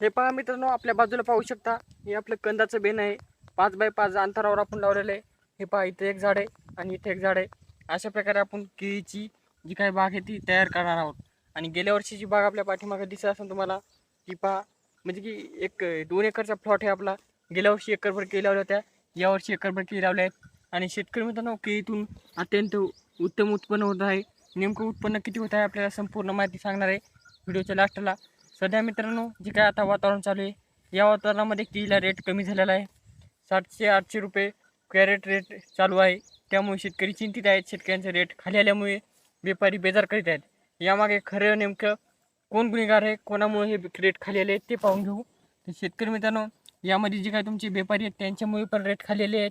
हे पहा मित्रांनो आपल्या बाजूला पाहू शकता. हे आपलं कंदाचं बेन आहे. पाच बाय पाच अंतरावर आपण लावलेलं आहे. हे पहा इथे एक झाड आहे आणि इथे एक झाड आहे. अशा प्रकारे आपण केळीची जी काही बाग आहे ती तयार करणार आहोत. आणि गेल्या वर्षीची बाग आपल्या पाठीमागे दिसत असेल तुम्हाला की पहा म्हणजे की एक दोन एकरचा प्लॉट आहे आपला. गेल्या वर्षी एकरभर केळी लावल्या होत्या. यावर्षी एकरभर केळी लावल्या आहेत. आणि शेतकरी मित्रांनो केळीतून अत्यंत उत्तम उत्पन्न होत आहे. नेमकं उत्पन्न किती होत आहे आपल्याला संपूर्ण माहिती सांगणार आहे. व्हिडिओच्या लास्टला सध्या मित्रांनो जे काय आता वातावरण चालू आहे या वातावरणामध्ये केळीला रेट कमी झालेला आहे. सातशे आठशे रुपये कॅरेट रेट चालू आहे. त्यामुळे शेतकरी चिंतित आहेत. शेतकऱ्यांचे रेट खाली आल्यामुळे व्यापारी बेजार करीत आहेत. यामागे खरं नेमकं कोण गुन्हेगार आहे कोणामुळे हे रेट खाली आले आहेत ते पाहून घेऊ. तर शेतकरी मित्रांनो यामध्ये जे काय तुमचे व्यापारी आहेत त्यांच्यामुळे पण रेट खाली आले आहेत.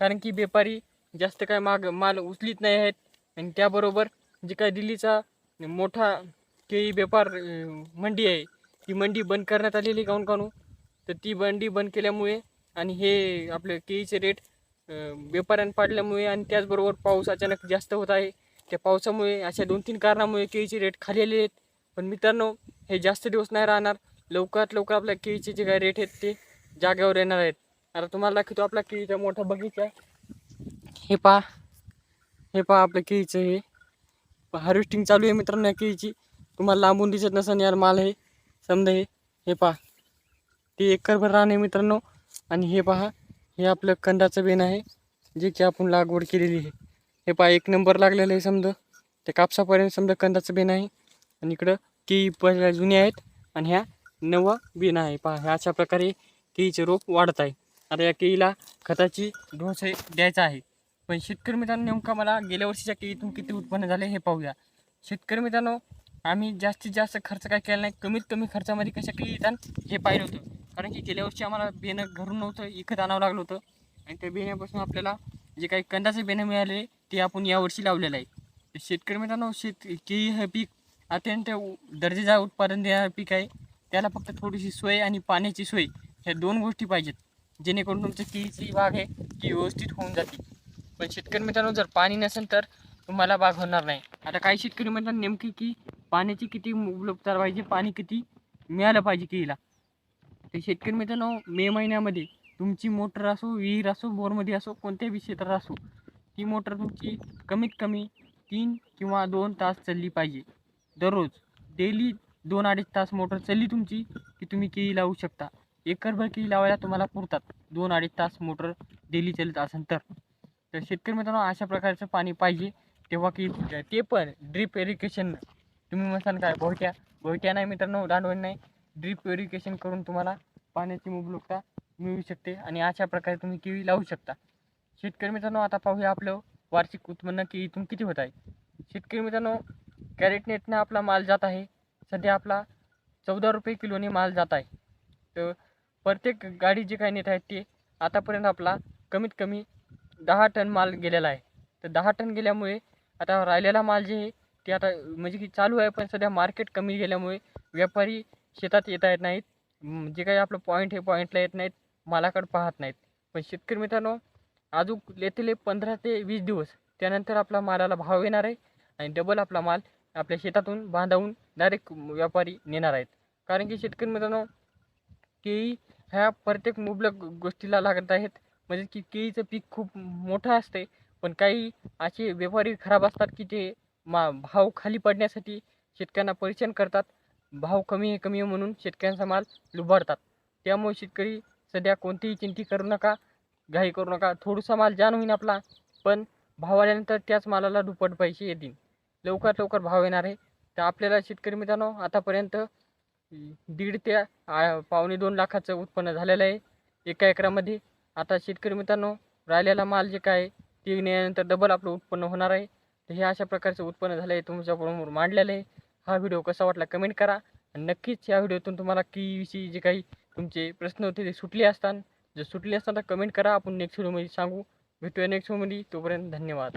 कारण की व्यापारी जास्त काय माग माल उचलीत नाही आहेत. आणि त्याबरोबर जे काय दिल्लीचा मोठा केळी व्यापार मंडी आहे. ती मंडी बंद करण्यात आलेली काहून काहून तर ती मंडी बंद केल्यामुळे आणि हे आपले केळीचे रेट व्यापाऱ्यानं पाडल्यामुळे आणि त्याचबरोबर पाऊस अचानक जास्त होत आहे. त्या पावसामुळे अशा दोन तीन कारणामुळे केळीचे रेट खाली आले आहेत. पण मित्रांनो हे जास्त दिवस नाही राहणार. लवकरात लवकर आपल्या केळीचे जे काही रेट आहेत ते जागेवर येणार आहेत. आता तुम्हाला दाखवतो आपला केळीचा मोठा बगीचा. हे पहा. हे पहा आपलं केळीचं हे. हार्वेस्टिंग चालू आहे मित्रांनो या केळीची. तुम्हाला लांबून दिसत नसेल यार माल हे. समजा हे. हे पहा. ते एकरभर राहणे मित्रांनो. आणि हे पहा. हे आपलं कंदाचं बेन आहे. जे की आपण लागवड केलेली आहे. हे पहा एक नंबर लागलेलं आहे समजा. ते कापसापर्यंत समजा कंदाचं बेन आहे. आणि इकडं केळी पहिल्या जुन्या आहेत. आणि ह्या नवा बेन आहे. पहा ह्या अशा प्रकारे केळीचे रोप वाढत आहे. आता या केळीला खताची डोस हे द्यायचा आहे. पण शेतकरी मित्रांनो नेमका मला गेल्या वर्षीच्या केळीतून किती उत्पन्न झाले हे पाहूया. शेतकरी मित्रांनो आम्ही जास्तीत जास्त खर्च काय केला नाही कमीत कमी खर्चामध्ये कशा काही येतात हे पाहिलं होतं. कारण की गेल्या वर्षी आम्हाला बेणं घरून नव्हतं इकत आणावं लागलं होतं. आणि त्या बेण्यापासून आपल्याला जे काही कंदाचे बेणं मिळाले ते आपण यावर्षी लावलेलं आहे. शेतकरी मित्रांनो शेत केळी हे पीक अत्यंत दर्जेदार उत्पादन देणारं पीक आहे. त्याला फक्त थोडीशी सोय आणि पाण्याची सोय ह्या दोन गोष्टी पाहिजेत. जेणेकरून तुमची केळीची बाग आहे ती व्यवस्थित होऊन जाते. पण शेतकरी मित्रांनो जर पाणी नसेल तर तुम्हाला बाग होणार नाही. आता काही शेतकरी म्हणतात नेमकी की पाण्याची किती उपलब्धता पाहिजे पाणी किती मिळालं पाहिजे केळीला? तर शेतकरी मित्रांनो मे महिन्यामध्ये तुमची मोटर असो विहीर असो बोरमध्ये असो कोणत्याही क्षेत्रात असो ती मोटर तुमची कमीत कमी तीन किंवा दोन तास चालली पाहिजे. दररोज डेली दोन अडीच तास मोटर चालली तुमची की तुम्ही केळी लावू शकता. एकरभर केळी लावायला तुम्हाला पुरतात दोन अडीच तास मोटर डेली चालत असेल तर. तर शेतकरी मित्रांनो अशा प्रकारचं पाणी पाहिजे तेव्हा की ते पण ड्रीप इरिगेशन तुम्ही म्हणताल काय बोहट्या बोहट्या नाही मित्रांनो दांडवण नाही. ड्रीप इरिगेशन करून तुम्हाला पाण्याची मुबलकता मिळू शकते आणि अशा प्रकारे तुम्ही केळी लावू शकता. शेतकरी मित्रांनो आता पाहूया आपलं वार्षिक उत्पन्न केळीतून किती होत आहे. शेतकरी मित्रांनो कॅरेट नेटनं आपला माल जात आहे. सध्या आपला चौदा रुपये किलोने माल जात आहे. तर प्रत्येक गाडी जे काही नेत आहेत ते आतापर्यंत आपला कमीत कमी दहा टन माल गेलेला आहे. तर दहा टन गेल्यामुळे आता राहिलेला माल जे आहे ते आता म्हणजे की चालू आहे पण सध्या मार्केट कमी गेल्यामुळे व्यापारी शेतात येता येत नाहीत. जे काही आपलं पॉईंट हे पॉईंटला येत नाहीत मालाकडे पाहत नाहीत. पण शेतकरी मित्रांनो अजून येथील पंधरा ते वीस दिवस त्यानंतर आपला मालाला भाव येणार आहे आणि डबल आपला माल आपल्या शेतातून बांधावून डायरेक्ट व्यापारी नेणार आहेत. कारण की शेतकरी मित्रांनो केळी ह्या प्रत्येक मुबलक गोष्टीला लागत आहेत. म्हणजे की केळीचं पीक खूप मोठं असते पण काही असे व्यापारी खराब असतात की ते मा भाव खाली पडण्यासाठी शेतकऱ्यांना परेशान करतात. भाव कमी हे कमी आहे म्हणून शेतकऱ्यांचा माल लुबाडतात. त्यामुळे शेतकरी सध्या कोणतीही चिंती करू नका घाई करू नका. थोडासा माल जाण होईन आपला पण भाव आल्यानंतर त्याच मालाला दुप्पट पैसे येतील. लवकरात लवकर भाव येणार आहे. तर आपल्याला शेतकरी मित्रांनो आतापर्यंत दीड ते आ- पावणे दोन लाखाचं उत्पन्न झालेलं आहे एका एकरामध्ये. आता शेतकरी मित्रांनो राहिलेला माल जे काय ते नेल्यानंतर डबल आपलं उत्पन्न होणार आहे. तर हे अशा प्रकारचं उत्पन्न झालं आहे तुमच्याबरोबर मांडलेलं आहे. हा व्हिडिओ कसा वाटला कमेंट करा. आणि नक्कीच या व्हिडिओतून तुम्हाला कीविषयी जे काही तुमचे प्रश्न होते ते सुटले असतात जर सुटले असतात तर कमेंट करा. आपण नेक्स्ट व्हिडिओमध्ये सांगू. भेटूया नेक्स्ट व्हिडिओमध्ये तोपर्यंत धन्यवाद.